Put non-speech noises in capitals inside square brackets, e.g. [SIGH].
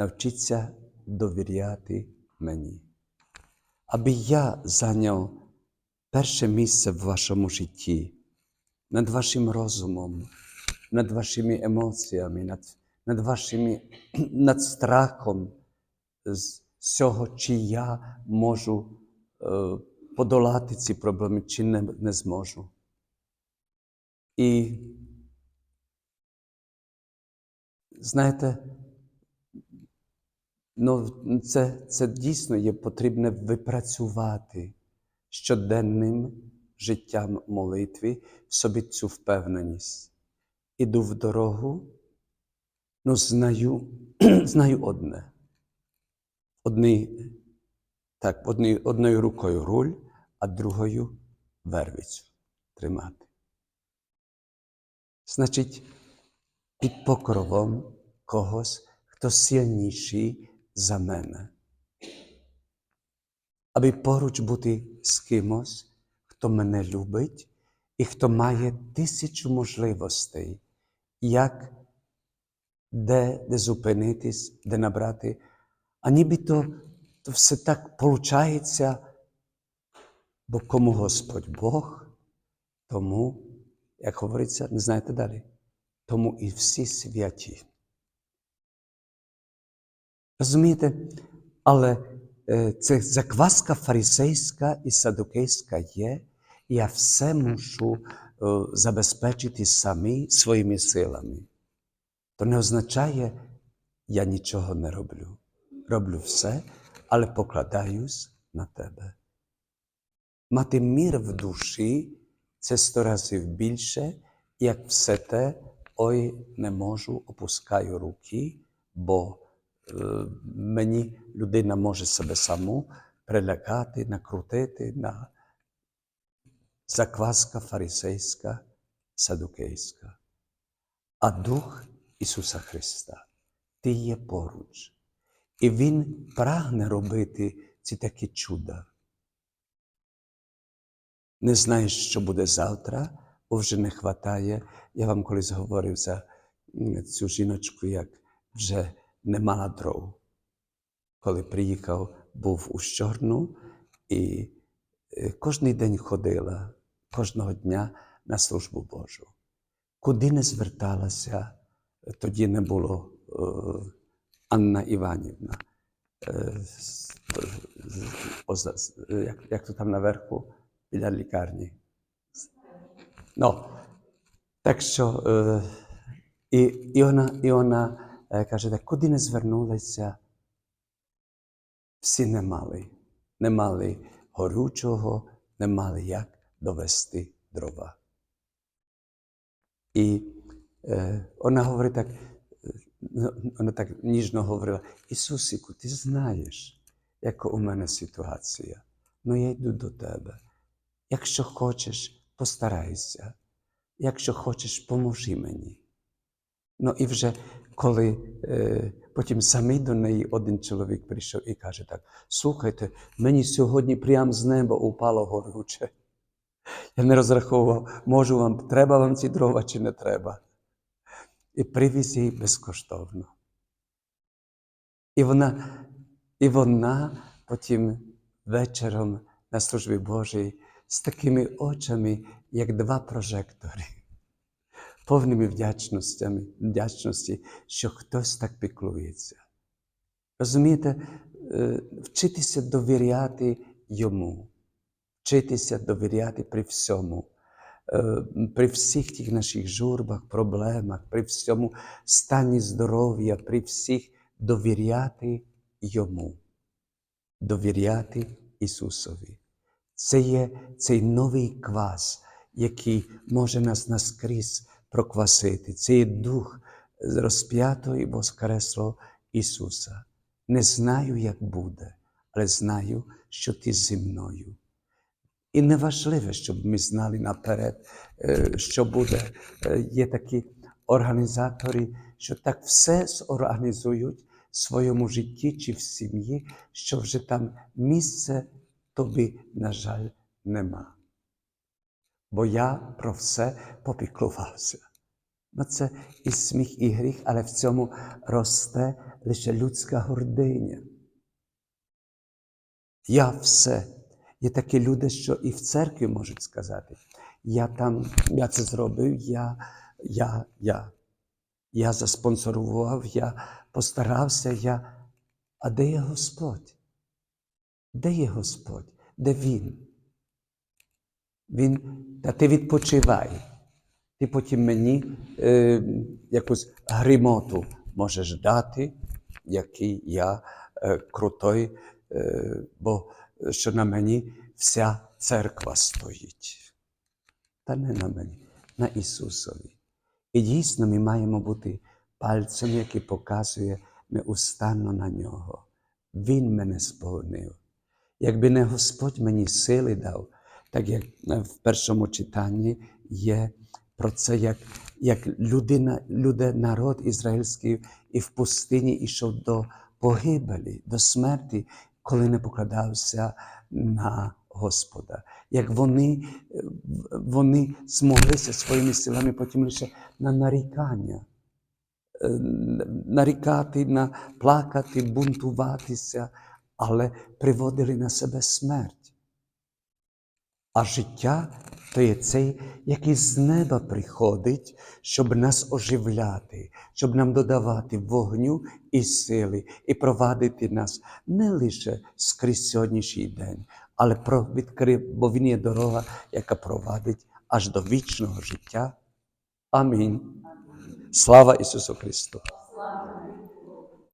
навчіться довіряти мені. Аби я зайняв перше місце в вашому житті, над вашим розумом, над вашими емоціями, над, над вашими [CLEARS THROAT] над страхом з цього, чи я можу е, подолати ці проблеми, чи не, не зможу. І знаєте, ну, це, це дійсно є потрібне випрацювати щоденним життям молитві в собі цю впевненість. Іду в дорогу, ну знаю, [CLEARS THROAT] знаю одне. Одний, так, одні, одною рукою руль, а другою вервицю тримати. Значить, під покровом когось, хто сильніший за мене. Аби поруч бути з кимось, хто мене любить і хто має тисячу можливостей, як де, де зупинитись, де набрати. А нібито то все так получається, бо кому Господь Бог, тому, як говориться, не знаєте далі, тому і всі святі. Розумієте? Але е, це закваска фарисейська і садукейська є, я все мушу е, забезпечити самі своїми силами. То не означає, я нічого не роблю. Роблю все, але покладаюсь на тебе. Мати мір в душі це сто разів більше, як все те, ой, не можу, опускаю руки, бо мені людина може себе саму прилякати, накрутити на закваска фарисейська, садукейська. А Дух Ісуса Христа, Ти є поруч. І Він прагне робити ці такі чуда. Не знаєш, що буде завтра, бо вже не хватає. Я вам колись говорив за цю жіночку, як вже не мала дров. Коли приїхав, був у Щорну і е, кожний день ходила, кожного дня на службу Божу. Куди не зверталася, тоді не було е, Анна Іванівна. Е, як, то там наверху біля лікарні. Ну, так що і, і вона, і вона каже, так, куди не звернулася, всі не мали. Не мали горючого, не мали як довести дрова. І е, вона говорить так, е, вона так ніжно говорила: Ісусику, ти знаєш, яка у мене ситуація. Ну я йду до тебе. Якщо хочеш, постарайся. Якщо хочеш, поможи мені. Ну і вже коли е, потім самий до неї один чоловік прийшов і каже так: слухайте, мені сьогодні прямо з неба упало горюче. Я не розраховував, можу вам, треба вам ці дрова чи не треба. І привіз їй безкоштовно. І вона, і вона потім вечором на службі Божій з такими очами, як два прожектори, повними вдячностями, вдячності, що хтось так піклується. Розумієте, Е, вчитися довіряти йому, вчитися довіряти при всьому, Е, при всіх тих наших журбах, проблемах, при всьому стані здоров'я, при всіх довіряти йому, довіряти Ісусові. Це є цей новий квас, який може нас наскрізь проквасити. Це є дух розп'ятого і воскреслого Ісуса. Не знаю, як буде, але знаю, що ти зі мною. І не важливо, щоб ми знали наперед, е, що буде. Е, Є такі організатори, що так все зорганізують в своєму житті чи в сім'ї, що вже там місце тобі, на жаль, нема. Бо я про все попіклувався. Ну, це і сміх, і гріх, але в цьому росте лише людська гординя. Я все. Є такі люди, що і в церкві можуть сказати: я там, я це зробив, я, я, я. Я заспонсорував, я постарався, я. А де є Господь? Де є Господь? Де Він? Він, та ти відпочивай. Ти потім мені е, якусь гримоту можеш дати, який я е, крутой, е, бо що на мені вся церква стоїть. Та не на мені, на Ісусові. І дійсно ми маємо бути пальцем, який показує неустанно на нього. Він мене сповнив. Якби не Господь мені сили дав, так як в першому читанні є про це, як, як людина, люди, народ ізраїльський і в пустині йшов до погибелі, до смерті, коли не покладався на Господа. Як вони, е, вони змоглися своїми силами потім лише на нарікання, е, нарікати, на плакати, бунтуватися, але приводили на себе смерть. А життя то є цей, який з неба приходить, щоб нас оживляти, щоб нам додавати вогню і сили, і провадити нас не лише скрізь сьогоднішній день, але про відкрив, бо Він є дорога, яка провадить аж до вічного життя. Амінь. Слава Ісусу Христу!